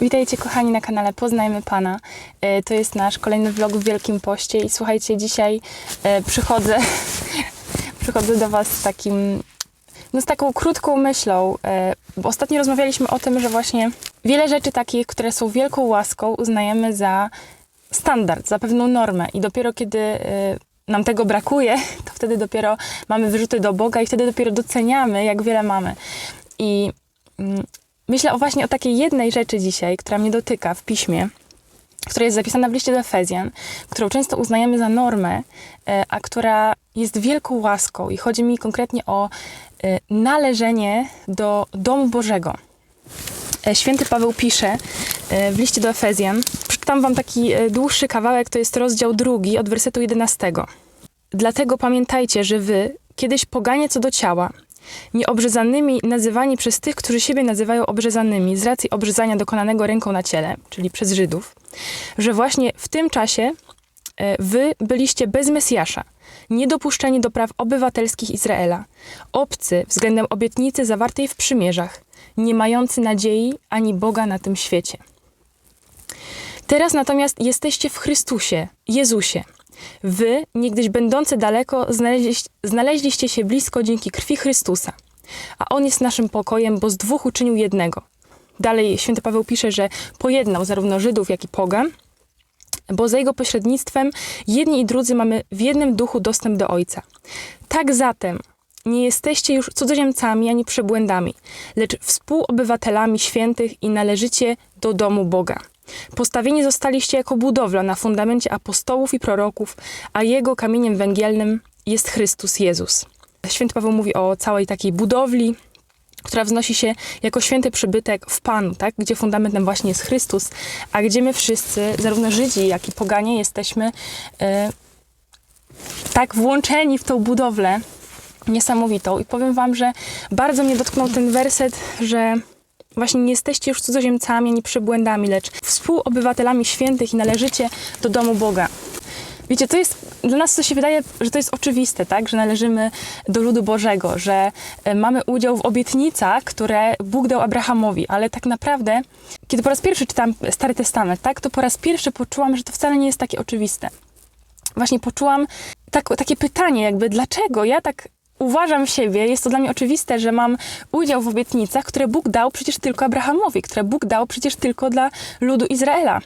Witajcie kochani na kanale Poznajmy Pana. E, To jest nasz kolejny vlog w Wielkim Poście i słuchajcie, dzisiaj e, przychodzę, przychodzę do Was z takim, no z taką krótką myślą, e, ostatnio rozmawialiśmy o tym, że właśnie wiele rzeczy takich, które są wielką łaską, uznajemy za standard, za pewną normę i dopiero kiedy nam tego brakuje, to wtedy dopiero mamy wyrzuty do Boga i wtedy dopiero doceniamy, jak wiele mamy. I mm, myślę o właśnie o takiej jednej rzeczy dzisiaj, która mnie dotyka w piśmie, która jest zapisana w liście do Efezjan, którą często uznajemy za normę, e, a która jest wielką łaską. I chodzi mi konkretnie o e, należenie do domu Bożego. E, Święty Paweł pisze w liście do Efezjan, przeczytam wam taki dłuższy kawałek, to jest rozdział drugi od wersetu 11. Dlatego pamiętajcie, że wy, kiedyś poganie co do ciała, nieobrzezanymi nazywani przez tych, którzy siebie nazywają obrzezanymi z racji obrzezania dokonanego ręką na ciele, czyli przez Żydów, że właśnie w tym czasie e, wy byliście bez Mesjasza, niedopuszczeni do praw obywatelskich Izraela, obcy względem obietnicy zawartej w przymierzach, nie mający nadziei ani Boga na tym świecie. Teraz natomiast jesteście w Chrystusie, Jezusie. Wy, niegdyś będący daleko, znaleźliście, znaleźliście się blisko dzięki krwi Chrystusa. A On jest naszym pokojem, bo z dwóch uczynił jednego. Dalej święty Paweł pisze, że pojednał zarówno Żydów, jak i pogan, bo za jego pośrednictwem jedni i drudzy mamy w jednym duchu dostęp do Ojca. Tak zatem nie jesteście już cudzoziemcami ani przebłędami, lecz współobywatelami świętych i należycie do domu Boga. Postawieni zostaliście jako budowla na fundamencie apostołów i proroków, a jego kamieniem węgielnym jest Chrystus Jezus. Święty Paweł mówi o całej takiej budowli, która wznosi się jako święty przybytek w Panu, tak? gdzie fundamentem właśnie jest Chrystus, a gdzie my wszyscy, zarówno Żydzi, jak i poganie, jesteśmy e, tak włączeni w tą budowlę niesamowitą. I powiem Wam, że bardzo mnie dotknął ten werset, że właśnie nie jesteście już cudzoziemcami ani przybłędami, lecz współobywatelami świętych i należycie do domu Boga. Wiecie, to jest dla nas to się wydaje, że to jest oczywiste, tak? Że należymy do ludu Bożego, że e, mamy udział w obietnicach, które Bóg dał Abrahamowi, ale tak naprawdę, kiedy po raz pierwszy czytam Stary Testament, tak, to po raz pierwszy poczułam, że to wcale nie jest takie oczywiste. Właśnie poczułam tak, takie pytanie, jakby dlaczego ja tak uważam siebie, jest to dla mnie oczywiste, że mam udział w obietnicach, które Bóg dał przecież tylko Abrahamowi, które Bóg dał przecież tylko dla ludu Izraela.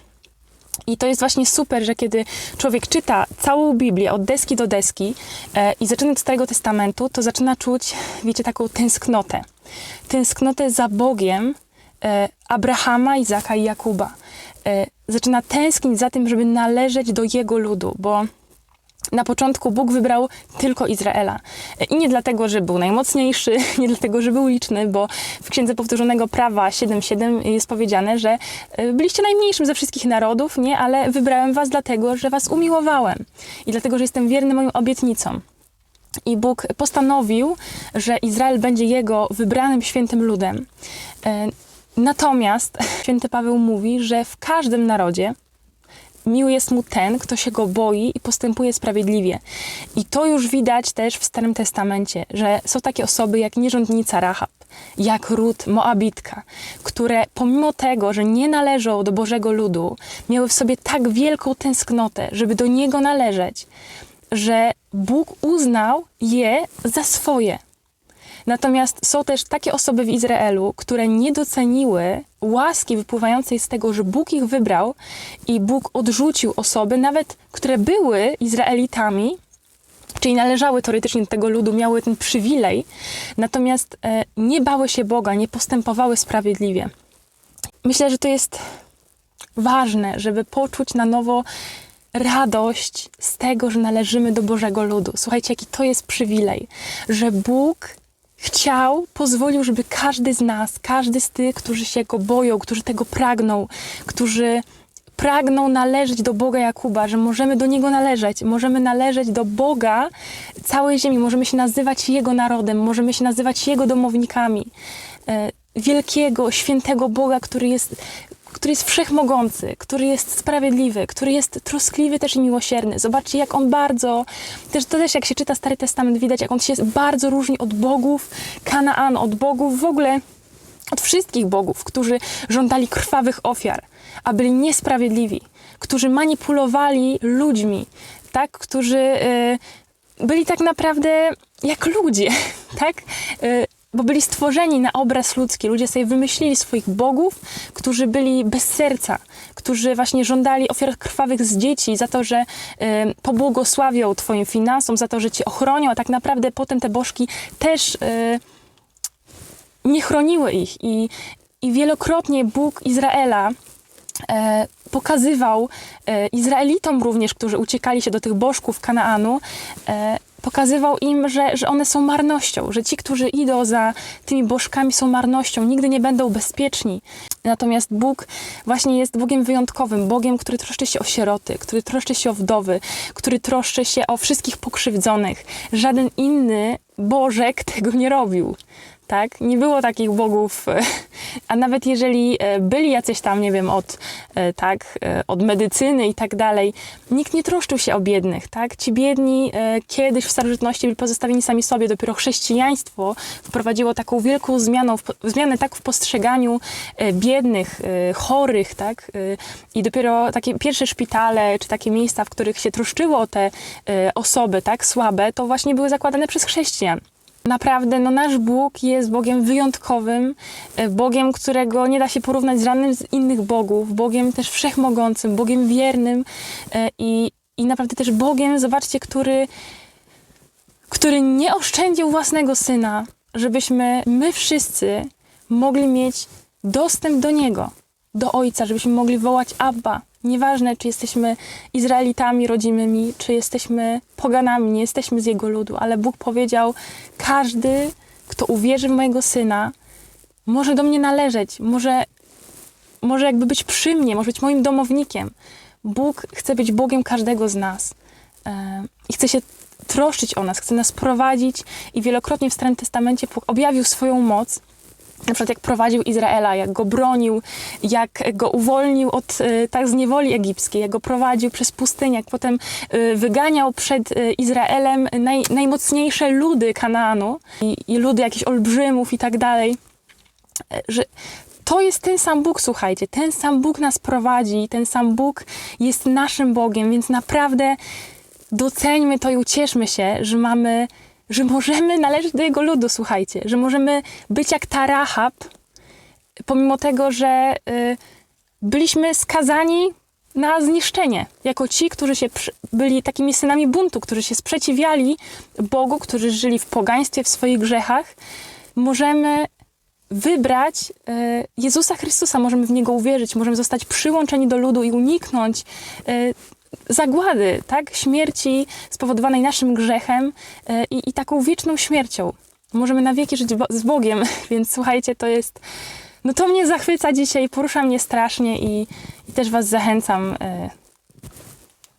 I to jest właśnie super, że kiedy człowiek czyta całą Biblię od deski do deski e, i zaczyna od Starego Testamentu, to zaczyna czuć, wiecie, taką tęsknotę. Tęsknotę za Bogiem e, Abrahama, Izaka i Jakuba. E, zaczyna tęsknić za tym, żeby należeć do Jego ludu, bo na początku Bóg wybrał tylko Izraela. I nie dlatego, że był najmocniejszy, nie dlatego, że był liczny, bo w Księdze Powtórzonego Prawa 7.7 jest powiedziane, że e, byliście najmniejszym ze wszystkich narodów, nie, ale wybrałem was dlatego, że was umiłowałem i dlatego, że jestem wierny moim obietnicom. I Bóg postanowił, że Izrael będzie jego wybranym świętym ludem. E, Natomiast święty Paweł mówi, że w każdym narodzie miły jest mu ten, kto się go boi i postępuje sprawiedliwie. I to już widać też w Starym Testamencie, że są takie osoby jak nierządnica Rahab, jak Rut Moabitka, które pomimo tego, że nie należą do Bożego ludu, miały w sobie tak wielką tęsknotę, żeby do niego należeć, że Bóg uznał je za swoje. Natomiast są też takie osoby w Izraelu, które nie doceniły łaski wypływającej z tego, że Bóg ich wybrał i Bóg odrzucił osoby, nawet które były Izraelitami, czyli należały teoretycznie do tego ludu, miały ten przywilej, natomiast e, nie bały się Boga, nie postępowały sprawiedliwie. Myślę, że to jest ważne, żeby poczuć na nowo radość z tego, że należymy do Bożego ludu. Słuchajcie, jaki to jest przywilej, że Bóg chciał, pozwolił, żeby każdy z nas, każdy z tych, którzy się go boją, którzy tego pragną, którzy pragną należeć do Boga Jakuba, że możemy do Niego należeć, możemy należeć do Boga całej ziemi, możemy się nazywać Jego narodem, możemy się nazywać Jego domownikami. E, Wielkiego, świętego Boga, który jest, który jest wszechmogący, który jest sprawiedliwy, który jest troskliwy też i miłosierny. Zobaczcie, jak on bardzo, też to też jak się czyta Stary Testament, widać, jak on się bardzo różni od bogów Kanaan, od bogów w ogóle od wszystkich bogów, którzy żądali krwawych ofiar, a byli niesprawiedliwi, którzy manipulowali ludźmi, tak, którzy e, byli tak naprawdę jak ludzie, tak? E, bo byli stworzeni na obraz ludzki. Ludzie sobie wymyślili swoich bogów, którzy byli bez serca, którzy właśnie żądali ofiar krwawych z dzieci za to, że e, pobłogosławią Twoim finansom, za to, że Cię ochronią, a tak naprawdę potem te bożki też e, nie chroniły ich. I, i wielokrotnie Bóg Izraela e, pokazywał e, Izraelitom również, którzy uciekali się do tych bożków Kanaanu, e, pokazywał im, że, że one są marnością, że ci, którzy idą za tymi bożkami są marnością, nigdy nie będą bezpieczni. Natomiast Bóg właśnie jest Bogiem wyjątkowym, Bogiem, który troszczy się o sieroty, który troszczy się o wdowy, który troszczy się o wszystkich pokrzywdzonych. Żaden inny Bożek tego nie robił tak? Nie było takich bogów, e, a nawet jeżeli e, byli jacyś tam, nie wiem, od, e, tak, od medycyny i tak dalej, nikt nie troszczył się o biednych, tak? Ci biedni kiedyś w starożytności byli pozostawieni sami sobie, dopiero chrześcijaństwo wprowadziło taką wielką zmianę, zmianę tak w postrzeganiu biednych, chorych, tak? I dopiero takie pierwsze szpitale, czy takie miejsca, w których się troszczyło o te osoby, tak, słabe, to właśnie były zakładane przez chrześcijan. Naprawdę, no nasz Bóg jest Bogiem wyjątkowym, e, Bogiem, którego nie da się porównać z żadnym z innych bogów, Bogiem też wszechmogącym, Bogiem wiernym e, i, i naprawdę też Bogiem, zobaczcie, który, który nie oszczędził własnego Syna, żebyśmy my wszyscy mogli mieć dostęp do Niego, do Ojca, żebyśmy mogli wołać Abba, Nieważne, czy jesteśmy Izraelitami rodzimymi, czy jesteśmy poganami, nie jesteśmy z jego ludu, ale Bóg powiedział: każdy, kto uwierzy w mojego syna, może do mnie należeć, może, może jakby być przy mnie, może być moim domownikiem. Bóg chce być Bogiem każdego z nas e, i chce się troszczyć o nas, chce nas prowadzić i wielokrotnie w Starym Testamencie objawił swoją moc na przykład jak prowadził Izraela, jak go bronił, jak go uwolnił od y, tak z niewoli egipskiej, jak go prowadził przez pustynię, jak potem y, wyganiał przed y, Izraelem naj, najmocniejsze ludy Kanaanu i, i ludy jakichś olbrzymów i tak dalej. Że to jest ten sam Bóg, słuchajcie, ten sam Bóg nas prowadzi, ten sam Bóg jest naszym Bogiem, więc naprawdę doceńmy to i ucieszmy się, że mamy że możemy należeć do jego ludu, słuchajcie, że możemy być jak ta Rahab, pomimo tego, że y, byliśmy skazani na zniszczenie, jako ci, którzy się byli takimi synami buntu, którzy się sprzeciwiali Bogu, którzy żyli w pogaństwie, w swoich grzechach, możemy wybrać y, Jezusa Chrystusa, możemy w Niego uwierzyć, możemy zostać przyłączeni do ludu i uniknąć y, zagłady, tak? Śmierci spowodowanej naszym grzechem e, i, i taką wieczną śmiercią. Możemy na wieki żyć z Bogiem, więc słuchajcie, to jest. No to mnie zachwyca dzisiaj, porusza mnie strasznie i, i też Was zachęcam e,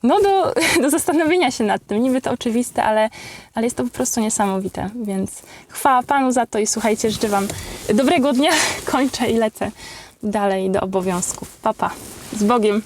no do, do zastanowienia się nad tym. Niby to oczywiste, ale, ale jest to po prostu niesamowite. Więc chwała Panu za to i słuchajcie, życzę Wam dobrego dnia. Kończę i lecę dalej do obowiązków. Papa, pa. z Bogiem.